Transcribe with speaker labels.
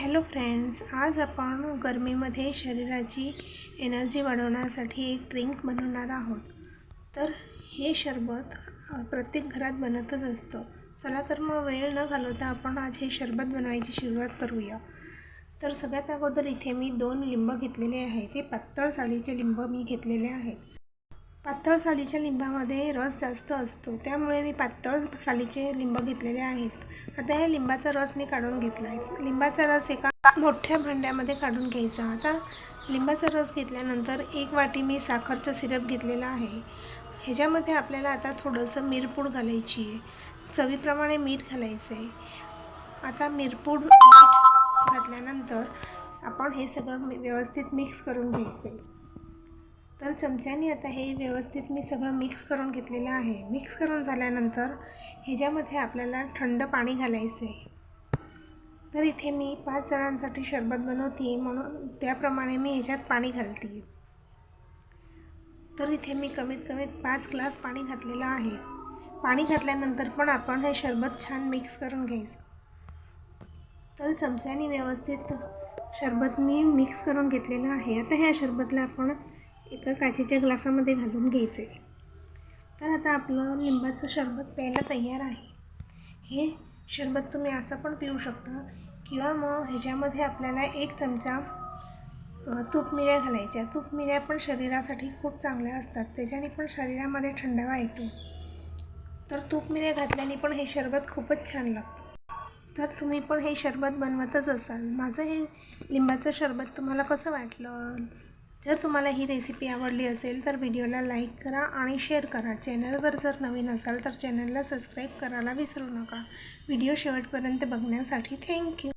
Speaker 1: Hello friends आज आपण गरमीमध्ये शरीराची एनर्जी वाढवण्यासाठी एक ड्रिंक बनवणार आहोत. तर हे शरबत प्रत्येक घरात बनतच असतं. चला तर मग वेळ न घालवता आपण आज हे शरबत बनवायची सुरुवात करूया. तर सगळ्यात अगोदर इथे मी दोन लिंब घेतलेले आहे ते पातळ सालीचे लिंब मी घेतलेले आहेत. पातळ सालीच्या लिंबामध्ये रस जास्त असतो. त्यामुळे मी पातळ सालीचे लिंब घेतलेले आहेत. आता या लिंबाचा रस मी काढून घेतला आहे लिंबाचा रस एका मोठ्या भांड्यामध्ये काढून घ्यायचा. आता लिंबाचा रस घेतल्यानंतर एक वाटी मी साखरचं सिरप घेतलेला आहे. ह्याच्यामध्ये आपल्याला आता थोडंसं मिरपूड घालायची आहे. चवीप्रमाणे मीठ घालायचं आहे. आता मिरपूड मीठ घातल्यानंतर आपण हे सगळं व्यवस्थित मिक्स करून घ्यायचं आहे. तर चमच्याने आता हे व्यवस्थित मी सगळं मिक्स करून घेतलेलं आहे. मिक्स करून झाल्यानंतर ह्याच्यामध्ये आपल्याला थंड पाणी घालायचं आहे तर इथे मी पाच जणांसाठी शरबत बनवते म्हणून त्याप्रमाणे मी ह्याच्यात पाणी घालते. तर इथे मी कमीत कमीत पाच ग्लास पाणी घातलेलं आहे. पाणी घातल्यानंतर पण आपण हे शरबत छान मिक्स करून घ्यायचं. तर चमच्याने व्यवस्थित शरबत मी मिक्स करून घेतलेलं आहे. आता ह्या शरबतला आपण एका काचेच्या ग्लासामध्ये घालून घ्यायचे. तर आता आपलं लिंबाचं शरबत प्यायला तयार आहे. हे शरबत तुम्ही असं पण पिऊ शकता किंवा मग ह्याच्यामध्ये आपल्याला एक चमचा तूप मिऱ्या घालायच्या. तूप मिऱ्या पण शरीरासाठी खूप चांगल्या असतात. त्याच्याने पण शरीरामध्ये थंडावा येतो. तर तूप मिऱ्या घातल्याने पण हे शरबत खूपच छान लागतं. तर तुम्ही पण हे शरबत बनवतच असाल. माझं हे लिंबाचं शरबत तुम्हाला कसं वाटलं? जर तुम्हाला ही रेसिपी आवडली असेल तर व्हिडिओला लाईक करा आणि शेअर करा. चॅनलवर जर नवीन असाल तर चॅनलला सबस्क्राईब करायला विसरू नका. व्हिडिओ शेवटपर्यंत बघण्यासाठी थँक्यू